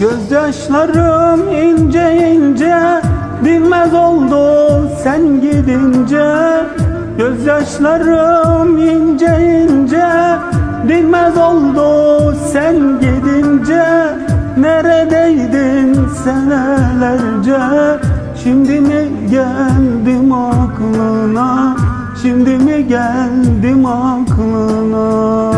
Gözyaşlarım ince ince Dinmez oldu sen gidince. Gözyaşlarım ince ince Dinmez oldu sen gidince. Neredeydin senelerce? Şimdi mi geldim aklına? Şimdi mi geldim aklına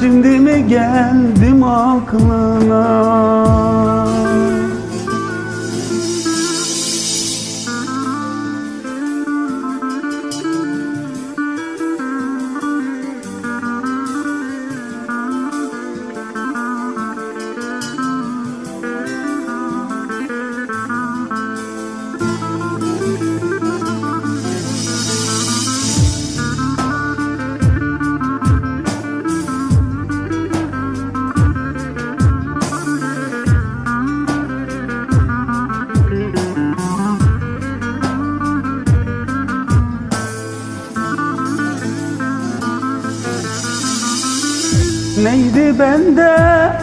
Şimdi mi geldim aklına Neydi bende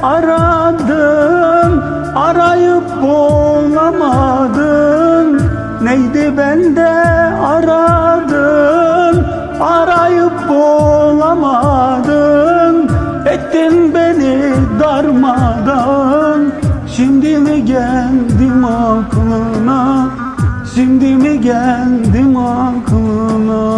aradın Arayıp bulamadın? Neydi bende aradın Arayıp bulamadın? Ettin beni darmadan Şimdi mi geldim aklına? Şimdi mi geldim aklına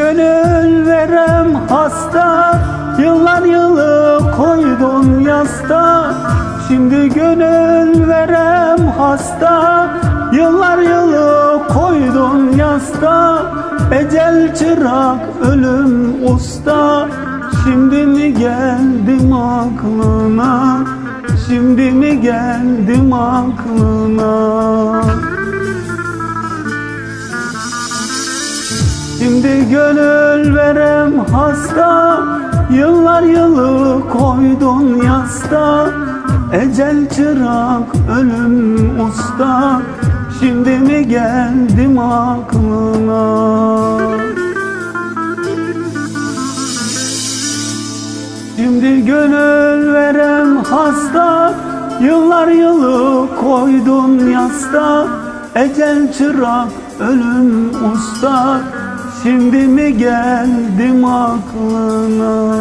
gönül verem hasta. Yıllar yılı koydun yasta. Şimdi gönül verem hasta. Yıllar yılı koydun yasta. Ecel çırak ölüm usta. Şimdi mi geldim aklına? Şimdi mi geldim aklına Şimdi gönül verem hasta Yıllar yılı koydun yasta. Ecel çırak ölüm usta Şimdi mi geldim aklına? Şimdi gönül verem hasta Yıllar yılı koydun yasta. Ecel çırak ölüm usta Şimdi mi geldim aklına